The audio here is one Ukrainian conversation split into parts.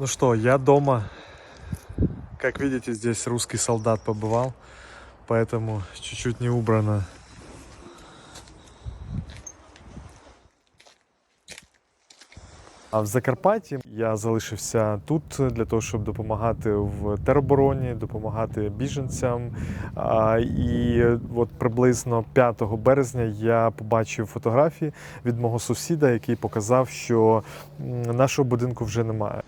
Ну что, я дома. Как видите, здесь русский солдат побывал, поэтому чуть-чуть не убрано. А в Закарпатті я залишився тут для того, щоб допомагати в теробороні, допомагати біженцям. І от приблизно 5 березня я побачив фотографії від мого сусіда, який показав, що нашого будинку вже немає.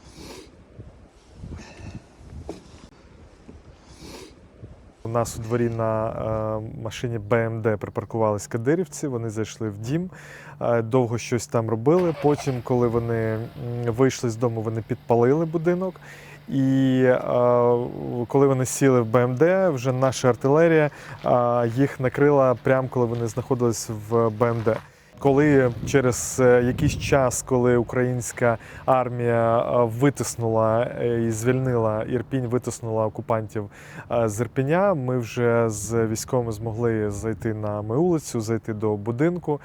Нас у дворі на е, машині БМД припаркувались кадирівці. Вони зайшли в дім, е, довго щось там робили. Потім, коли вони вийшли з дому, вони підпалили будинок. І е, коли вони сіли в БМД, вже наша артилерія їх накрила прямо коли вони знаходились в БМД. Коли через е, якийсь час, коли українська армія е, витиснула е, і звільнила Ірпінь, витиснула окупантів з Ірпіня, ми вже з військовими змогли зайти на мою вулицю, зайти до будинку.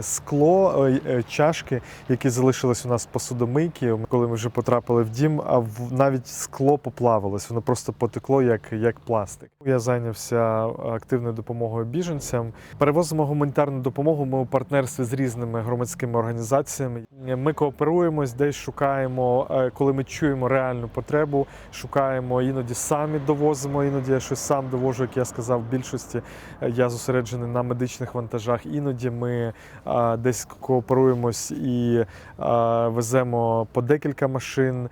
Скло, е, е, чашки, які залишились у нас в посудомийці, коли ми вже потрапили в дім, а навіть скло поплавилось, воно просто потекло як, як пластик. Я зайнявся активною допомогою біженцям. Перевозимо гуманітарну допомогу. Ми у партнерстві з різними громадськими організаціями. Ми кооперуємось, десь шукаємо, е, коли ми чуємо реальну потребу, шукаємо іноді самі довозимо, іноді я щось сам довожу, як я сказав, в більшості е, я зосереджений на медичних вантажах. Іноді ми десь кооперуємось і веземо по декілька машин.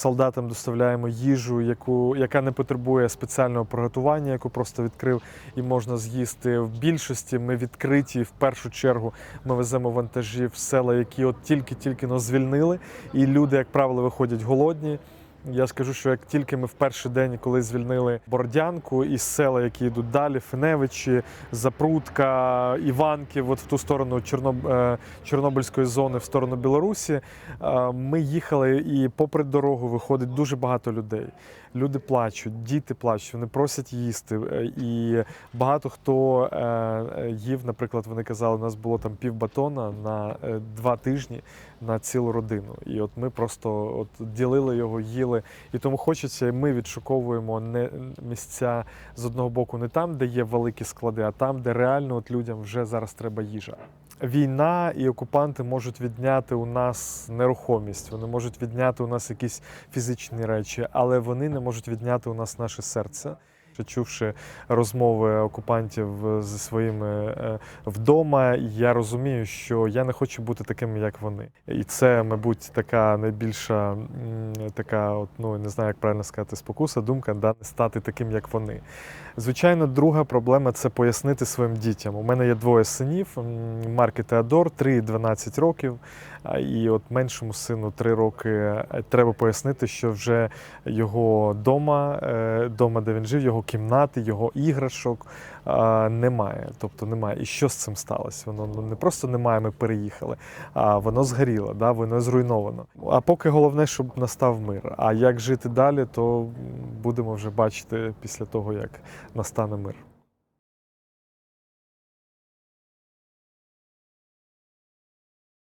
Солдатам доставляємо їжу, яку, яка не потребує спеціального приготування, яку просто відкрив і можна з'їсти. В більшості ми відкриті. В першу чергу ми веземо вантажі в села, які от тільки-тільки но звільнили, і люди, як правило, виходять голодні. Я скажу, що як тільки ми в перший день, коли звільнили Бордянку і села, які йдуть далі, Феневичі, Запрудка, Іванків, от в ту сторону Чорноб... е, Чорнобильської зони, в сторону Білорусі, е, ми їхали, і попри дорогу виходить дуже багато людей. Люди плачуть, діти плачуть, вони просять їсти. Е, І багато хто їв, наприклад, вони казали, у нас було там пів батона на два тижні на цілу родину. І от ми просто от ділили його, їли. І тому хочеться, і ми відшуковуємо не місця з одного боку, не там, де є великі склади, а там, де реально от людям вже зараз треба їжа. Війна і окупанти можуть відняти у нас нерухомість, вони можуть відняти у нас якісь фізичні речі, але вони не можуть відняти у нас наше серце. Чувши розмови окупантів зі своїми е, вдома, я розумію, що я не хочу бути таким, як вони. І це, мабуть, така найбільша така, от, ну не знаю, як правильно сказати, спокуса, думка, да, не стати таким, як вони. Звичайно, друга проблема це пояснити своїм дітям. У мене є двоє синів: Марк і Теодор, 3 і 12 років. І от меншому сину 3 роки е, треба пояснити, що вже його дома, е, дома, де він жив, його кімнати, його іграшок немає. Тобто немає. І що з цим сталося? Воно ну, не просто немає, ми переїхали, а воно згоріло, да, воно зруйновано. А поки головне, щоб настав мир. А як жити далі, то будемо вже бачити після того, як настане мир.